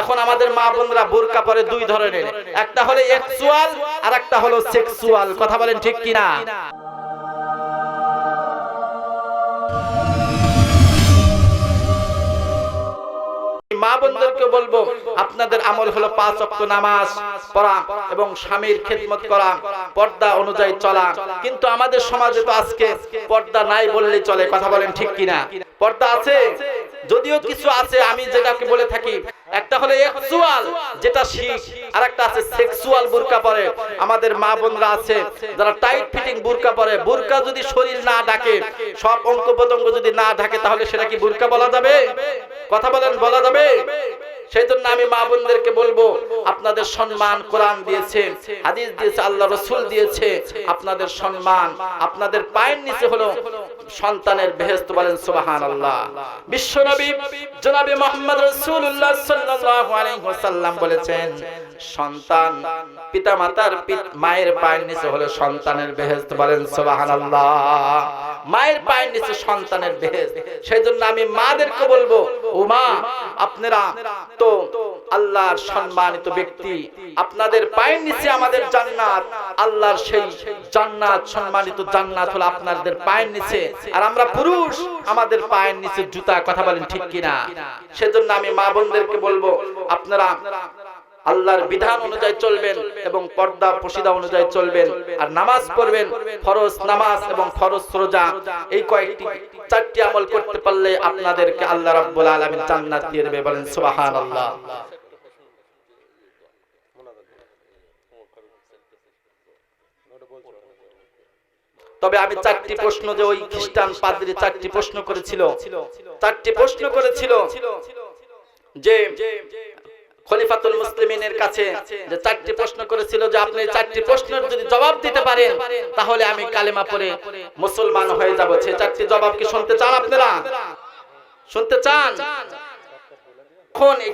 এখন আমাদের মা বোনরা বোরকা পরে দুই ধরনের। একটা হলো এক্সুয়াল আর একটা হলো সেক্সুয়াল কথা বলেন ঠিক কিনা? মা বোনদেরকে বলব, আপনাদের আমল হলো পাঁচ অক্ট নামাজ পড়া এবং স্বামীর খেদমত করা, পর্দা অনুযায়ী চলা। কিন্তু আমাদের সমাজে তো আজকে পর্দা নাই বললেই চলে, কথা বলেন ঠিক কিনা? পর্দা আছে? যদিও কিছু আছে, আমি যেটাকে বলে থাকি, একটা হলো এক্সুয়াল যেটা শিখ আর একটা আছে সেক্সুয়াল বুরকা পরে। আমাদের মা বোনরা আছে, যারা টাইট ফিটিং বুরকা পরে। বুরকা যদি শরীর না ঢাকে, সব অঙ্গ প্রত্যঙ্গ যদি না ঢাকে, তাহলে সেটা কি বুরকা বলা যাবে? কথা বলেন, বলা যাবে? সেই জন্য আমি মা বোনদেরকে বলব, আপনাদের সম্মান কোরআন দিয়েছে, হাদিস দিয়েছে, আল্লাহ রসুল দিয়েছে, আপনাদের সম্মান, আপনাদের পায়ের নিচে হলো সন্তানের বেহেস্ত বলেন সুবাহান আল্লাহ বিশ্বনবী জনাবি মোহাম্মদ রসুল্লাহ সাল্লাল্লাহু আলাইহি ওয়াসাল্লাম বলেছেন, সন্তান পিতা মাতার মায়ের পায়ের নিচে হলে সন্তানের বেহেস্ত বলেন সুবাহান আল্লাহ মায়ের পায়ের নিচে সন্তানের বেহেস্ত সেই জন্য আমি মাদেরকে বলব ও মা আপনারা তো আল্লাহর সম্মানিত ব্যক্তি। আপনাদের পায়ের নিচে আমাদের জান্নাত। আল্লাহর সেই জান্নাত, সম্মানিত জান্নাত হলো আপনাদের পায়ের নিচে। আর আমরা পুরুষ, আমাদের পায়ের নিচে জুতা, কথা বলেন ঠিক কিনা? সেজন্য আমি মা বোনদেরকে বলব, আপনারা আল্লাহর বিধান অনুযায়ী চলবেন এবং পর্দা পশিদা অনুযায়ী চলবেন। আর নামাজ পড়বেন, ফরজ নামাজ এবং ফরজ রোজা। এই কয়েকটি, চারটি আমল করতে পারলে আপনাদেরকে আল্লাহ রাব্বুল আলামিন জান্নাত দিয়ে দেবে। বলেন, সুবহানাল্লাহ। তবে আমি চারটি প্রশ্ন যে ওই খ্রিস্টান পাদ্রী চারটি প্রশ্ন করেছিল। চারটি প্রশ্ন করেছিল যে খলিফাতুল মুসলিমিনের কাছে যে চারটি প্রশ্ন করেছিল যে আপনি চারটি প্রশ্নের যদি জবাব দিতে পারেন, তাহলে আমি কালেমা পড়ে মুসলমান হয়ে যাব। সে চারটি জবাব কি শুনতে চান আপনারা? শুনতে চান?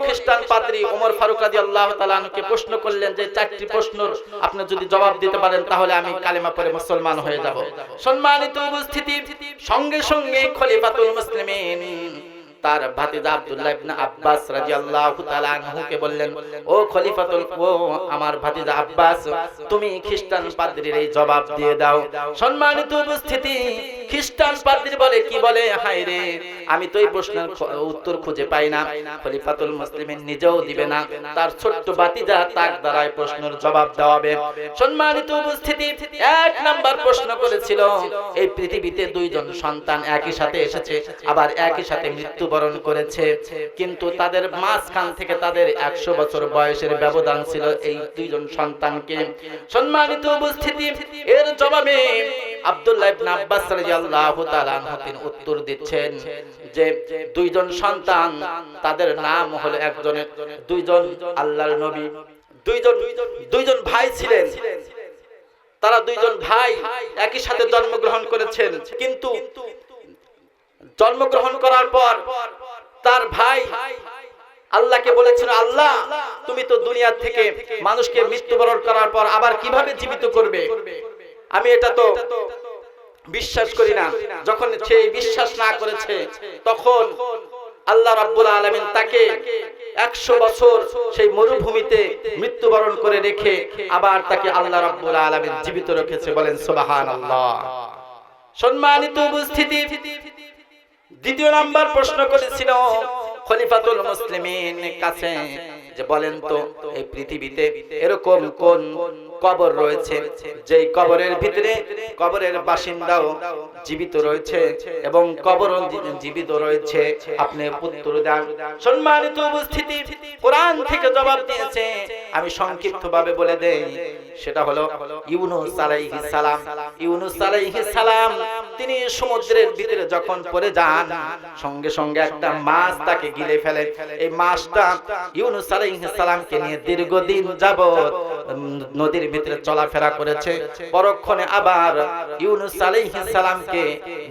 খ্রিস্টান পাদ্রী ওমর ফারুক রাদিয়াল্লাহু তাআলা আনহুকে প্রশ্ন করলেন যে চারটি প্রশ্নের আপনি যদি জবাব দিতে পারেন, তাহলে আমি কালেমা পরে মুসলমান হয়ে যাব। সম্মানিত উপস্থিতি, সঙ্গে সঙ্গে খলিফাতুল মুসলিমিন তার ভাতিজা আব্দুল্লাহ ইবনে আব্বাস রাদিয়াল্লাহু তাআলা আনহুকে বললেন, ও খলিফাতুল ও আমার ভাতিজা আব্বাস, তুমি খ্রিস্টান পাদ্রীর এই জবাব দিয়ে দাও। সম্মানিত উপস্থিতি খ্রিস্টান পাদ্রী বলে, কি বলে? হায় রে, আমি তো এই প্রশ্নের উত্তর খুঁজে পাই না। খলিফাতুল মুসলিমিন নিজেও দিবে না। তার ছোট্ট ভাতিজা তাক দ্বারাই প্রশ্নের জবাব দেওয়াবে। সম্মানিত উপস্থিতি, এক নাম্বার প্রশ্ন করেছিল, এই পৃথিবীতে দুইজন সন্তান একই সাথে এসেছে, আবার একই সাথে মৃত্যু মৃত্যুবরণ করেছে। কিন্তু তাদের মাঝখান থেকে তাদের একশো বছর বয়সের ব্যবধান ছিল এই দুইজন সন্তানকে। সম্মানিত উপস্থিতি, এর জবাবে আব্দুল্লাহ ইবনে আব্বাস রাদিয়াল্লাহু তাআলা তিনি উত্তর দিচ্ছেন যে দুইজন সন্তান, তাদের নাম হলো একজনের দুইজন আল্লাহর নবী, দুইজন দুইজন ভাই ছিলেন। তারা দুইজন ভাই একই সাথে জন্মগ্রহণ করেছেন। কিন্তু জন্মগ্রহণ করার পর তার ভাই আল্লাহকে বলেছিল, আল্লাহ, তুমি তো দুনিয়া থেকে মানুষকে মৃত্যুবরণ করার পর আবার কীভাবে জীবিত করবে? আমি এটা তো বিশ্বাস করি না। যখন সে বিশ্বাস না করেছে, তখন আল্লাহ রাব্বুল আলামিন তাকে একশো বছর সেই মরুভূমিতে মৃত্যুবরণ করে রেখে আবার তাকে আল্লাহ রাব্বুল আলামিন জীবিত রেখেছে বলেন সুবহানাল্লাহ। সম্মানিত উপস্থিতি, দ্বিতীয় নাম্বার প্রশ্ন করেছিল খলিফাতুল মুসলিমিন কাছে, যে বলেন তো, এই পৃথিবীতে এরকম কোন কবর রয়েছে। যেই কবরের ভিতরে কবরের বাসিন্দাও জীবিত রয়েছে এবং কবর জীবিত রয়েছে। আপনি উত্তর দেন। সম্মানিত উপস্থিতি, কোরআন থেকে জবাব দিয়েছে। আমি সংক্ষিপ্ত ভাবে বলে দেই, সেটা হলো ইউনুস আলাইহিস সালাম। ইউনুস আলাইহিস সালাম, তিনি সমুদ্রের ভিতরে যখন পড়ে যান, সঙ্গে সঙ্গে একটা মাছ তাকে গিলে ফেলে। এই মাছটা ইউনুস আলাইহিস সালামকে নিয়ে দীর্ঘদিন যাবত নদীর ভিতরে চলাফেরা করেছে। পরক্ষণে আবার ইউনুস আলাইহিস সালামকে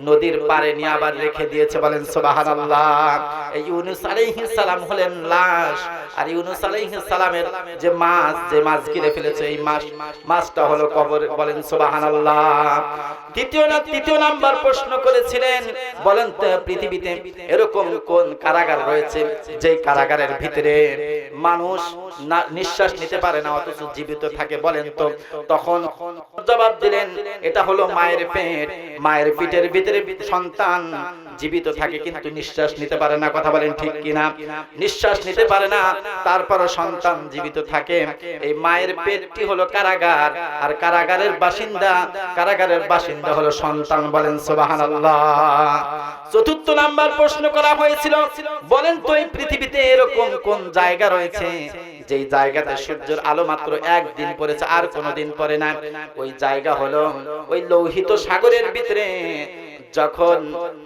নদীর পারে নিয়ে আবার রেখে দিয়েছে, বলেন সুবহানাল্লাহ। এই ইউনুস আলাইহিস সালাম হলেন লাশ, আর ইউনুস আলাইহিস সালামের যে মাছ যে মাছ গিলে ফেলেছে এই মাছ, মাছটা হলো কবর, বলেন সুবহানাল্লাহ। দ্বিতীয় না, তৃতীয় নাম্বার প্রশ্ন করেছিলেন, বলেন তো পৃথিবীতে এরকম কোন কারাগার রয়েছে, যেই কারাগারের ভিতরে মানুষ নিঃশ্বাস নিতে পারে না, অথচ জীবিত থাকে বলেন তো, তখন জবাব দিলেন, এটা হলো মায়ের পেট, মায়ের পেটের ভিতরে সন্তান জীবিত থাকে কিন্তু নিঃশ্বাস নিতে পারে না। কথা বলেন ঠিক কিনা? নিঃশ্বাস নিতে পারে না, তারপরও সন্তান জীবিত থাকে। এই মায়ের পেটটি হলো কারাগার, আর কারাগারের বাসিন্দা কারাগারের বাসিন্দা হলো সন্তান বলেন সুবহানাল্লাহ। চতুর্থ নাম্বার প্রশ্ন করা হয়েছিল, বলেন তো এই পৃথিবীতে এরকম কোন জায়গা রয়েছে যেই জায়গাতে সূর্যের আলো মাত্র একদিন পড়েছে আর কোনোদিন পরে না ওই জায়গা হলো ওই লৌহিত সাগরের ভিতরে। যখন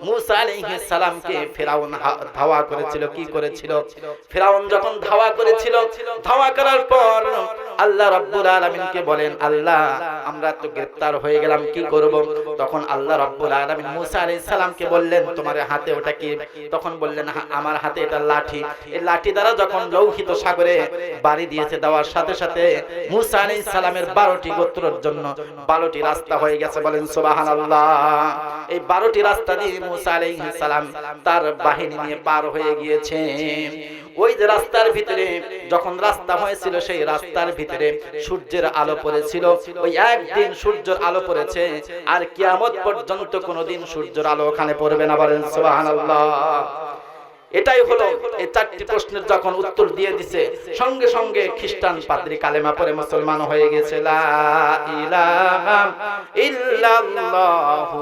মুসা আলাইহিস সালামকে ফেরাউন ধাওয়া করেছিল কি করেছিল ফেরাউন যখন ধাওয়া করেছিল ধাওয়া করার পর আল্লাহ রাব্বুল আলামিনকে বলেন আল্লাহ আমরা তো গ্রেফতার হয়ে গেলাম কি করব? তখন আল্লাহ রাব্বুল আলামিন মুসা আলাইহিস সালামকে বললেন তোমার হাতে ওটা কি? তখন বললেন আমার হাতে এটা লাঠি। এই লাঠি দ্বারা যখন লৌহিত সাগরে বাড়ি দিয়েছে দেওয়ার সাথে সাথে মুসা আলাইহিস সালামের 12টি গোত্রের জন্য 12টি রাস্তা হয়ে গেছে বলেন সুবহানাল্লাহ। এই 12টি রাস্তা দিয়ে মুসা আলাইহিস সালাম তার বাহিনী নিয়ে পার হয়ে গিয়েছে। ওই যে রাস্তার ভিতরে যখন রাস্তা হয়েছিল, সেই রাস্তার ভিতরে সূর্যের আলো পড়েছিল। ওই একদিন সূর্যের আলো পড়েছে আর কিয়ামত পর্যন্ত কোনোদিন সূর্যের আলো ওখানে পড়বে না বলেন সুবহানাল্লাহ। এটাই হলো এই চারটি প্রশ্নের যখন উত্তর দিয়ে দিছে, সঙ্গে সঙ্গে খ্রিস্টান পাদ্রী কালেমা পড়ে মুসলমান হয়ে গেছে, লা ইলাহা ইল্লাল্লাহু